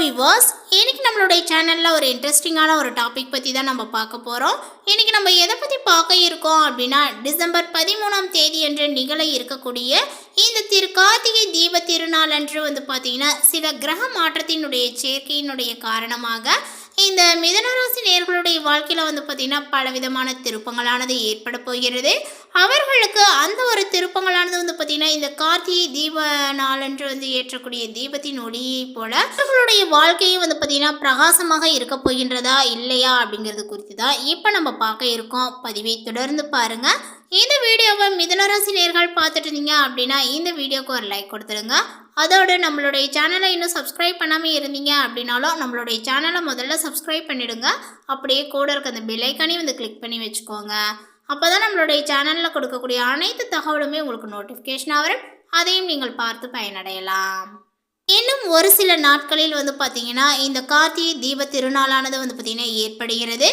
விவாஸ் இன்னைக்கு நம்மளுடைய சேனலில் ஒரு இன்ட்ரெஸ்டிங்கான ஒரு டாபிக் பற்றி தான் நம்ம பார்க்க போகிறோம் இன்னைக்கு நம்ம எதை பற்றி பார்க்க இருக்கோம் அப்படின்னா டிசம்பர் பதிமூணாம் தேதி என்ற நிகழ இருக்கக்கூடிய இந்த திரு கார்த்திகை தீப திருநாள் அன்று வந்து பார்த்திங்கன்னா சில கிரக மாற்றத்தினுடைய சேர்க்கையினுடைய காரணமாக இந்த மிதனராசி நேர்களுடைய வாழ்க்கையில் வந்து பார்த்திங்கன்னா பலவிதமான திருப்பங்களானது ஏற்பட போகிறது. அவர்களுக்கு அந்த ஒரு திருப்பங்களானது வந்து பார்த்திங்கன்னா இந்த கார்த்திகை தீப நாளன்று வந்து ஏற்றக்கூடிய தீபத்தின் ஒளியை போல அவர்களுடைய வாழ்க்கையும் வந்து பார்த்திங்கன்னா பிரகாசமாக இருக்க போகின்றதா இல்லையா அப்படிங்கிறது குறித்து தான் இப்போ நம்ம பார்க்க இருக்கோம். பதிவை தொடர்ந்து பாருங்கள் இந்த வீடியோவை மிதனராசி நேர்கள் பார்த்துட்டு இருந்தீங்க அப்படின்னா இந்த வீடியோக்கு ஒரு லைக் கொடுத்துருங்க அதோடு நம்மளுடைய சேனலை இன்னும் சப்ஸ்கிரைப் பண்ணாமல் இருந்தீங்க அப்படின்னாலும் நம்மளுடைய சேனலை முதல்ல சப்ஸ்கிரைப் பண்ணிவிடுங்க அப்படியே கூட இருக்க அந்த பெல்லைக்கானையும் வந்து கிளிக் பண்ணி வச்சுக்கோங்க. அப்போ தான் நம்மளுடைய சேனலில் கொடுக்கக்கூடிய அனைத்து தகவலுமே உங்களுக்கு நோட்டிஃபிகேஷனாக வரும். அதையும் நீங்கள் பார்த்து பயனடையலாம். இன்னும் ஒரு சில நாட்களில் வந்து பார்த்திங்கன்னா இந்த கார்த்திகை தீப திருநாளானது வந்து பார்த்திங்கன்னா ஏற்படுகிறது.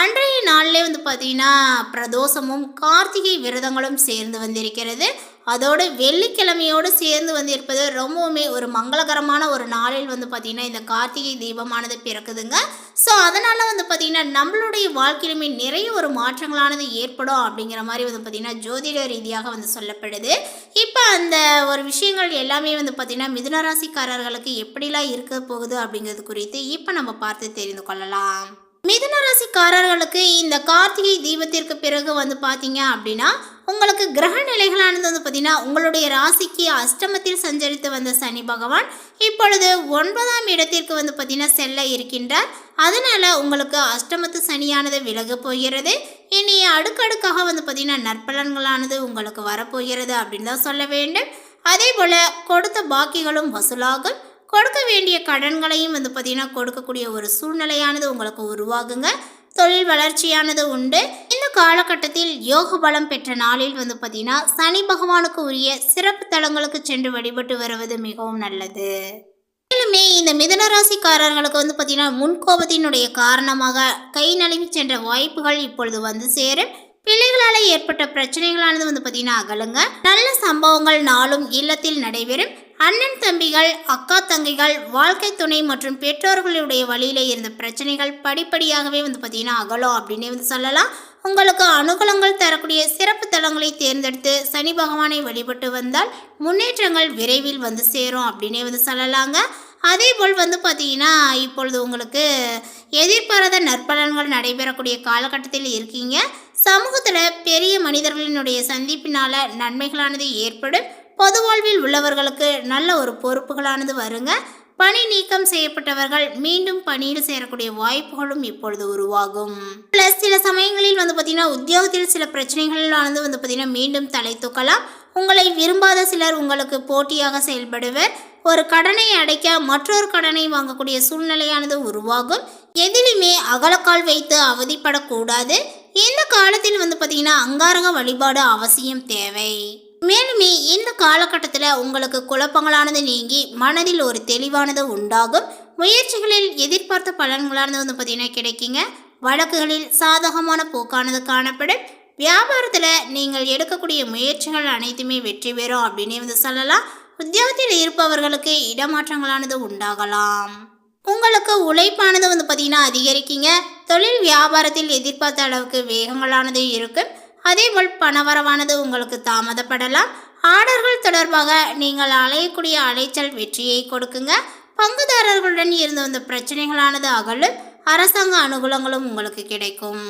அன்றைய நாளிலே வந்து பார்த்திங்கன்னா பிரதோஷமும் கார்த்திகை விரதங்களும் சேர்ந்து வந்திருக்கிறது. அதோடு வெள்ளிக்கிழமையோடு சேர்ந்து வந்திருப்பது ரொம்பவுமே ஒரு மங்களகரமான ஒரு நாளில் வந்து பார்த்திங்கன்னா இந்த கார்த்திகை தீபமானது பிறக்குதுங்க. ஸோ அதனால் வந்து பார்த்திங்கன்னா நம்மளுடைய வாழ்க்கையிலுமே நிறைய ஒரு மாற்றங்களானது ஏற்படும் அப்படிங்கிற மாதிரி வந்து பார்த்திங்கன்னா ஜோதிட ரீதியாக வந்து சொல்லப்படுது. இப்போ அந்த ஒரு விஷயங்கள் எல்லாமே வந்து பார்த்திங்கன்னா மிதுனராசிக்காரர்களுக்கு எப்படிலாம் இருக்க போகுது அப்படிங்கிறது குறித்து இப்போ நம்ம பார்த்து தெரிந்து கொள்ளலாம். மிதுன ராசிக்காரர்களுக்கு இந்த கார்த்திகை தீபத்திற்கு பிறகு வந்து பார்த்தீங்க அப்படின்னா உங்களுக்கு கிரக நிலைகளானது வந்து பார்த்தீங்கன்னா உங்களுடைய ராசிக்கு அஷ்டமத்தில் சஞ்சரித்து வந்த சனி பகவான். இப்பொழுது ஒன்பதாம் இடத்திற்கு வந்து பார்த்தீங்கன்னா செல்ல இருக்கின்றார். அதனால் உங்களுக்கு அஷ்டமத்து சனியானது விலக போகிறது. இனி அடுக்கடுக்காக வந்து பார்த்தீங்கன்னா நற்பலன்களானது உங்களுக்கு வரப்போகிறது அப்படின்னு தான் சொல்ல வேண்டும். அதே போல் கொடுத்த பாக்கிகளும் வசூலாகும். கொடுக்க வேண்டிய கடன்களையும் வந்து பார்த்திங்கன்னா கொடுக்கக்கூடிய ஒரு சூழ்நிலையானது உங்களுக்கு உருவாகுங்க. தொழில் வளர்ச்சியானது உண்டு. இந்த காலகட்டத்தில் யோக பலம் பெற்ற நாளில் வந்து பார்த்திங்கன்னா சனி பகவானுக்கு உரிய சிறப்பு தலங்களுக்கு சென்று வழிபட்டு வருவது மிகவும் நல்லது. மேலுமே இந்த மிதனராசிக்காரர்களுக்கு வந்து பார்த்திங்கன்னா முன்கோபத்தினுடைய காரணமாக கை நழுவி சென்ற வாய்ப்புகள் இப்பொழுது வந்து சேரும். பிள்ளைகளால் ஏற்பட்ட பிரச்சனைகளானது வந்து பார்த்திங்கன்னா அகலுங்க. நல்ல சம்பவங்கள் நாளும் இல்லத்தில் நடைபெறும். அண்ணன் தம்பிகள் அக்கா தங்கைகள் வாழ்க்கை துணை மற்றும் பெற்றோர்களுடைய வழியில் இருந்த பிரச்சனைகள் படிப்படியாகவே வந்து பார்த்திங்கன்னா அகலும் அப்படின்னே வந்து சொல்லலாம். உங்களுக்கு அனுகூலங்கள் தரக்கூடிய சிறப்பு தலங்களை தேர்ந்தெடுத்து சனி பகவானை வழிபட்டு வந்தால் முன்னேற்றங்கள் விரைவில் வந்து சேரும் அப்படின்னே வந்து சொல்லலாங்க. அதே போல் வந்து பார்த்தீங்கன்னா இப்பொழுது உங்களுக்கு எதிர்பாராத நற்பலன்கள் நடைபெறக்கூடிய காலகட்டத்தில் இருக்கீங்க. சமூகத்தில் பெரிய மனிதர்களினுடைய சந்திப்பினால் நன்மைகளானது ஏற்படும். பொது வாழ்வில் உள்ளவர்களுக்கு நல்ல ஒரு பொறுப்புகளானது வருங்க. பணி நீக்கம் செய்யப்பட்டவர்கள் மீண்டும் பணியில் சேரக்கூடிய வாய்ப்புகளும் இப்பொழுது உருவாகும். ப்ளஸ் சில சமயங்களில் வந்து பார்த்தீங்கன்னா உத்தியோகத்தில் சில பிரச்சனைகளானது வந்து பார்த்தீங்கன்னா மீண்டும் தலை தூக்கலாம். உங்களை விரும்பாத சிலர் உங்களுக்கு போட்டியாக செயல்படுவர். ஒரு கடனை அடைக்க மற்றொரு கடனை வாங்கக்கூடிய சூழ்நிலையானது உருவாகும். எதிலுமே அகலக்கால் வைத்து அவதிப்படக்கூடாது. இந்த காலத்தில் வந்து பார்த்திங்கன்னா அங்காரக வழிபாடு அவசியம் தேவை. மேலுமே இந்த காலகட்டத்தில் உங்களுக்கு குழப்பங்களானது நீங்கி மனதில் ஒரு தெளிவானது உண்டாகும். முயற்சிகளில் எதிர்பார்த்த பலன்களானது வந்து பார்த்திங்கன்னா கிடைக்குங்க. வழக்குகளில் சாதகமான போக்கானது காணப்படும். வியாபாரத்தில் நீங்கள் எடுக்கக்கூடிய முயற்சிகள் அனைத்துமே வெற்றி பெறும் அப்படின்னே வந்து சொல்லலாம். உத்தியோகத்தில் இருப்பவர்களுக்கு இடமாற்றங்களானது உண்டாகலாம். உங்களுக்கு உழைப்பானது வந்து பார்த்திங்கன்னா அதிகரிக்குங்க. தொழில் வியாபாரத்தில் எதிர்பார்த்த அளவுக்கு வேகங்களானது இருக்கும். அதேபோல் பணவரவானது உங்களுக்கு தாமதப்படலாம். ஆர்டர்கள் தொடர்பாக நீங்கள் அலையக்கூடிய அலைச்சல் வெற்றியை கொடுக்குங்க. பங்குதாரர்களுடன் இருந்து வந்த பிரச்சனைகளானது அகலும். அரசாங்க அனுகூலங்களும் உங்களுக்கு கிடைக்கும்.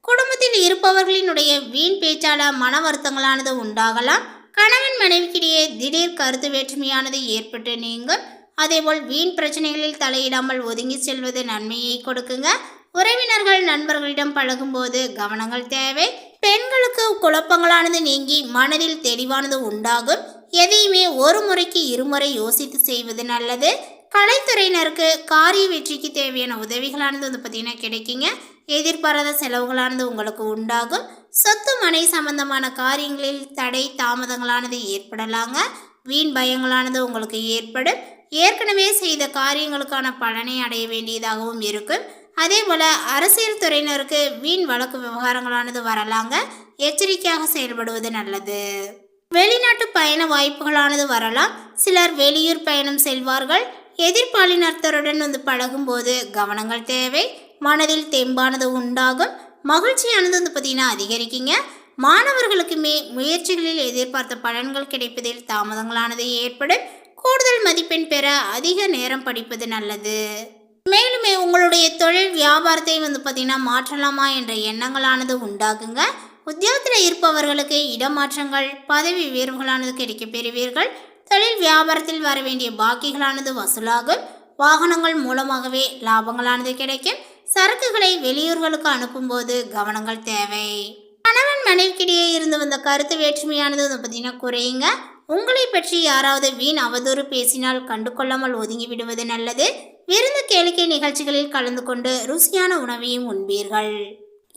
குடும்பத்தில் இருப்பவர்களினுடைய வீண் பேச்சால மன வருத்தங்களானது உண்டாகலாம். கணவன் மனைவிக்கிடையே திடீர் கருத்து வேற்றுமையானது ஏற்பட்டு நீங்கள் அதேபோல் வீண் பிரச்சனைகளில் தலையிடாமல் ஒதுங்கி செல்வது நன்மையை கொடுக்குங்க. உறவினர்கள் நண்பர்களிடம் பழகும்போது கவனங்கள் தேவை. பெண்களுக்கு குழப்பங்களானது நீங்கி மனதில் தெளிவானது உண்டாகும். எதையுமே ஒரு முறைக்கு இருமுறை யோசித்து செய்வது நல்லது. கலைத்துறையினருக்கு காரிய வெற்றிக்கு தேவையான உதவிகளானது வந்து பார்த்திங்கன்னா கிடைக்குங்க. எதிர்பாராத செலவுகளானது உங்களுக்கு உண்டாகும். சொத்து மனை சம்பந்தமான காரியங்களில் தடை தாமதங்களானது ஏற்படலாங்க. வீண் பயங்களானது உங்களுக்கு ஏற்படும். ஏற்கனவே செய்த காரியங்களுக்கான பலனை அடைய வேண்டியதாகவும் இருக்கும். அதே போல் அரசியல் துறையினருக்கு வீண் வழக்கு விவகாரங்களானது வரலாங்க எச்சரிக்கையாக செயல்படுவது நல்லது. வெளிநாட்டு பயண வாய்ப்புகளானது வரலாம். சிலர் வெளியூர் பயணம் செல்வார்கள். எதிர்பாலினத்தருடன் வந்து பழகும்போது கவனங்கள் தேவை. மனதில் தெம்பானது உண்டாகும். மகிழ்ச்சியானது வந்து பார்த்தீங்கன்னா அதிகரிக்குங்க. மாணவர்களுக்குமே முயற்சிகளில் எதிர்பார்த்த பலன்கள் கிடைப்பதில் தாமதங்களானது ஏற்படும். கூடுதல் மதிப்பெண் பெற அதிக நேரம் படிப்பது நல்லது. மேலுமே உங்களுடைய தொழில் வியாபாரத்தை வந்து பார்த்தீங்கன்னா மாற்றலாமா என்ற எண்ணங்களானது உண்டாகுங்க. உத்தியோகத்தில் இருப்பவர்களுக்கு இடமாற்றங்கள் பதவி உயர்வுகளானது கிடைக்க பெறுவீர்கள் தொழில் வியாபாரத்தில் வர வேண்டிய பாக்கிகளானது வசூலாகும். வாகனங்கள் மூலமாகவே லாபங்களானது கிடைக்கும். சரக்குகளை வெளியூர்களுக்கு அனுப்பும்போது கவனங்கள் தேவை. கணவன் மனைவிக்கிடையே இருந்து வந்த கருத்து வேற்றுமையானது வந்து பார்த்தீங்கன்னா குறையுங்க. உங்களை பற்றி யாராவது வீண் அவதூறு பேசினால் கண்டு கொள்ளாமல் ஒதுங்கி விடுவது நல்லது. விருந்து கேளிக்கை நிகழ்ச்சிகளில் கலந்து கொண்டு ருசியான உணவையும் உண்பீர்கள்.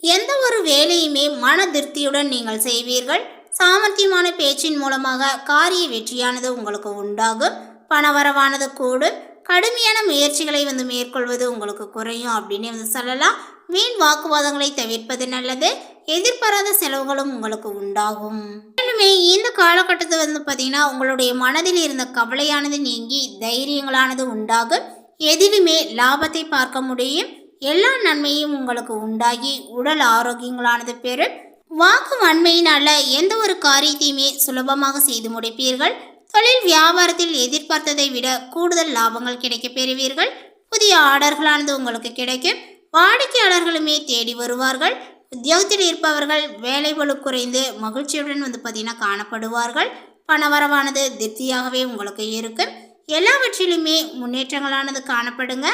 எந்த ஒரு வேலையுமே மன திருப்தியுடன் நீங்கள் செய்வீர்கள். சாமர்த்தியமான பேச்சின் மூலமாக காரிய வெற்றியானது உங்களுக்கு உண்டாகும். பணவரவானது கூடும். கடுமையான முயற்சிகளை வந்து மேற்கொள்வது உங்களுக்கு குறையும் அப்படின்னு வந்து சொல்லலாம். வீண் வாக்குவாதங்களை தவிர்ப்பது நல்லது. எதிர்பாராத செலவுகளும் உங்களுக்கு உண்டாகும். மேலுமே இந்த காலகட்டத்தில் வந்து பார்த்தீங்கன்னா உங்களுடைய மனதில் இருந்த கவலையானது நீங்கி தைரியங்களானது உண்டாகும் எதிலுமே லாபத்தை பார்க்க முடியும். எல்லா நன்மையும் உங்களுக்கு உண்டாகி உடல் ஆரோக்கியங்களானது பெறும் வாக்கு வன்மையினால எந்த ஒரு காரியத்தையுமே சுலபமாக செய்து முடிப்பீர்கள். தொழில் வியாபாரத்தில் எதிர்பார்த்ததை விட கூடுதல் லாபங்கள் கிடைக்க பெறுவீர்கள். புதிய ஆர்டர்களானது உங்களுக்கு கிடைக்கும். வாடிக்கையாளர்களுமே தேடி வருவார்கள். உத்தியோகத்தில் இருப்பவர்கள் வேலை குறைந்து மகிழ்ச்சியுடன் வந்து பார்த்திங்கன்னா காணப்படுவார்கள். பணவரவானது திருப்தியாகவே உங்களுக்கு இருக்கும். எல்லாவற்றிலுமே முன்னேற்றங்களானது காணப்படுங்க.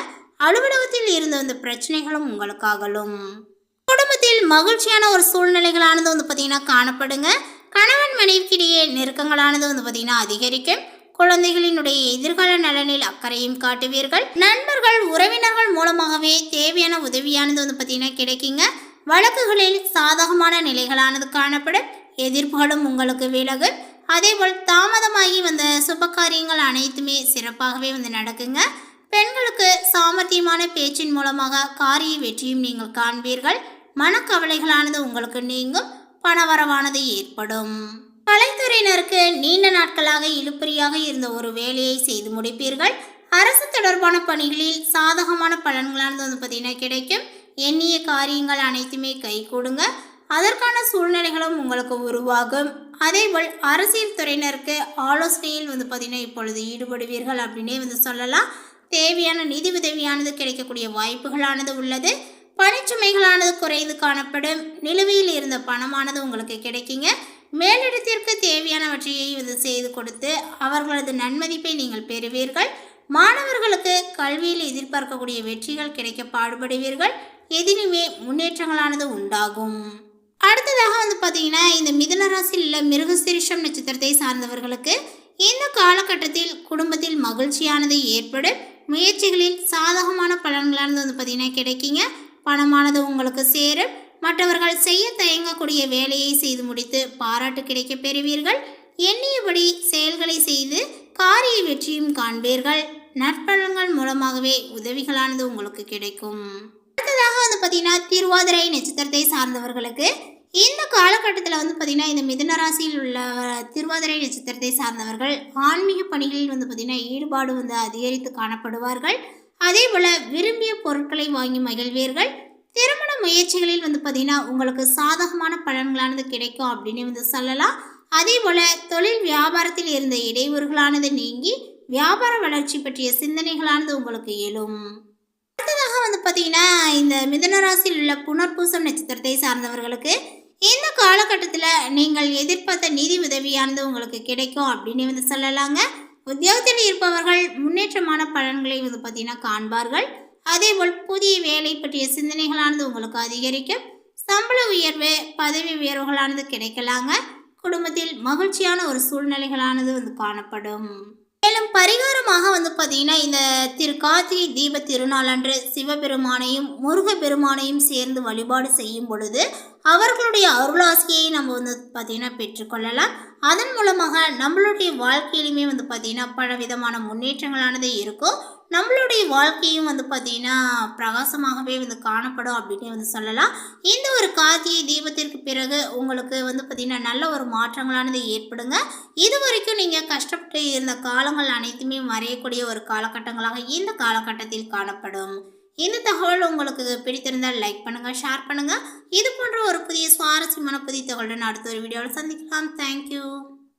அலுவலகத்தில் இருந்து வந்த பிரச்சனைகளும் உங்களுக்காகலும் குடும்பத்தில் மகிழ்ச்சியான ஒரு சூழ்நிலைகளானது வந்து பார்த்திங்கன்னா காணப்படுங்க. கணவன் மனைவிக்கிடையே நெருக்கங்களானது வந்து பார்த்தீங்கன்னா அதிகரிக்கும். குழந்தைகளினுடைய எதிர்கால நலனில் அக்கறையும் காட்டுவீர்கள். நண்பர்கள் உறவினர்கள் மூலமாகவே தேவையான உதவியானது வந்து பார்த்தீங்கன்னா கிடைக்குங்க. வழக்குகளில் சாதகமான நிலைகளானது காணப்படும். எதிர்ப்புகளும் உங்களுக்கு விலகும் அதேபோல் தாமதமாகி வந்த சுப காரியங்கள் அனைத்துமே சிறப்பாகவே வந்து நடக்குங்க. பெண்களுக்கு சாமர்த்தியமான பேச்சின் மூலமாக காரிய வெற்றியும் நீங்கள் காண்பீர்கள். மனக்கவலைகளானது உங்களுக்கு நீங்கும். பணவரவானது ஏற்படும். கலைத்துறையினருக்கு நீண்ட நாட்களாக இழுப்பறியாக இருந்த ஒரு வேலையை செய்து முடிப்பீர்கள். அரசு தொடர்பான பணிகளில் சாதகமான பலன்களானது வந்து பார்த்தீங்கன்னா கிடைக்கும். எண்ணிய காரியங்கள் அனைத்துமே கை கொடுங்க. அதற்கான சூழ்நிலைகளும் உங்களுக்கு உருவாகும். அதேபோல் அரசியல் துறையினருக்கு ஆலோசனையில் வந்து பார்த்திங்கன்னா இப்பொழுது ஈடுபடுவீர்கள் அப்படின்னே வந்து சொல்லலாம். தேவையான நிதி உதவியானது கிடைக்கக்கூடிய வாய்ப்புகளானது உள்ளது. பணிச்சுமைகளானது குறைந்து காணப்படும். நிலுவையில் இருந்த பணமானது உங்களுக்கு கிடைக்குங்க. மேலிடத்திற்கு தேவையானவற்றையை இது செய்து கொடுத்து அவர்களது நன்மதிப்பை நீங்கள் பெறுவீர்கள். மாணவர்களுக்கு கல்வியில் எதிர்பார்க்கக்கூடிய வெற்றிகள் கிடைக்க பாடுபடுவீர்கள். எதிலுமே முன்னேற்றங்களானது உண்டாகும். அடுத்ததாக வந்து பார்த்தீங்கன்னா இந்த மிதுன ராசியில் உள்ள மிருகசிரிஷம் நட்சத்திரத்தை சார்ந்தவர்களுக்கு இந்த காலகட்டத்தில் குடும்பத்தில் மகிழ்ச்சியானது ஏற்படும். முயற்சிகளில் சாதகமான பலன்களானது வந்து பார்த்தீங்கன்னா கிடைக்குங்க. பணமானது உங்களுக்கு சேரும். மற்றவர்கள் செய்ய தயங்கக்கூடிய வேலையை செய்து முடித்து பாராட்டு கிடைக்க பெறுவீர்கள். எண்ணியபடி செயல்களை செய்து காரிய வெற்றியும் காண்பீர்கள். நற்பலன்கள் மூலமாகவே உதவிகளானது உங்களுக்கு கிடைக்கும். அடுத்ததாக வந்து பார்த்தீங்கன்னா திருவாதிரை நட்சத்திரத்தை சார்ந்தவர்களுக்கு இந்த காலகட்டத்தில் வந்து பார்த்திங்கன்னா இந்த மிதுன ராசியில் உள்ள திருவாதிரை நட்சத்திரத்தை சார்ந்தவர்கள் ஆன்மீக பணிகளில் வந்து பார்த்திங்கன்னா ஈடுபாடு வந்து அதிகரித்து காணப்படுவார்கள். அதே போல் விரும்பிய பொருட்களை வாங்கி மகிழ்வீர்கள். திருமண முயற்சிகளில் வந்து பார்த்திங்கன்னா உங்களுக்கு சாதகமான பலன்களானது கிடைக்கும் அப்படின்னு வந்து சொல்லலாம். அதே போல் தொழில் வியாபாரத்தில் இருந்த இடையூறுகளானது நீங்கி வியாபார வளர்ச்சி பற்றிய சிந்தனைகளானது உங்களுக்கு எழும். அடுத்ததாக வந்து பார்த்தீங்கன்னா இந்த மிதனராசியில் உள்ள புனர்பூசம் நட்சத்திரத்தை சார்ந்தவர்களுக்கு இந்த காலகட்டத்தில் நீங்கள் எதிர்பார்த்த நிதி உதவியானது உங்களுக்கு கிடைக்கும் அப்படின்னு வந்து சொல்லலாங்க. உத்தியோகத்தில் இருப்பவர்கள் முன்னேற்றமான பலன்களை வந்து பார்த்தீங்கன்னா காண்பார்கள். அதேபோல் புதிய வேலை பற்றிய சிந்தனைகளானது உங்களுக்கு அதிகரிக்கும். சம்பள உயர்வு பதவி உயர்வுகளானது கிடைக்கலாங்க. குடும்பத்தில் மகிழ்ச்சியான ஒரு சூழ்நிலைகளானது வந்து காணப்படும். மேலும் பரிகாரமாக வந்து பார்த்தீங்கன்னா இந்த திரு கார்த்திகை தீப திருநாள் அன்று சிவபெருமானையும் முருகப்பெருமானையும் சேர்ந்து வழிபாடு செய்யும் பொழுது அவர்களுடைய அருளாசியை நம்ம வந்து பார்த்தீங்கன்னா பெற்றுக்கொள்ளலாம். அதன் மூலமாக நம்மளுடைய வாழ்க்கையிலுமே வந்து பார்த்தீங்கன்னா பல விதமான முன்னேற்றங்களானது இருக்கும். நம்மளுடைய வாழ்க்கையும் வந்து பார்த்திங்கன்னா பிரகாசமாகவே வந்து காணப்படும் அப்படின்னே வந்து சொல்லலாம். இந்த ஒரு கார்த்திகை தீபத்திற்கு பிறகு உங்களுக்கு வந்து பார்த்திங்கன்னா நல்ல ஒரு மாற்றங்களானது ஏற்படுங்க. இது வரைக்கும் நீங்கள் கஷ்டப்பட்டு இருந்த காலங்கள் அனைத்துமே மறையக்கூடிய ஒரு காலகட்டங்களாக இந்த காலகட்டத்தில் காணப்படும். இந்த தகவல் உங்களுக்கு பிடித்திருந்தால் லைக் பண்ணுங்கள் ஷேர் பண்ணுங்கள் இது போன்ற ஒரு புதிய சுவாரஸ்யமான புதிய தகவலுடன் அடுத்த ஒரு வீடியோவில் சந்திக்கலாம். தேங்க்யூ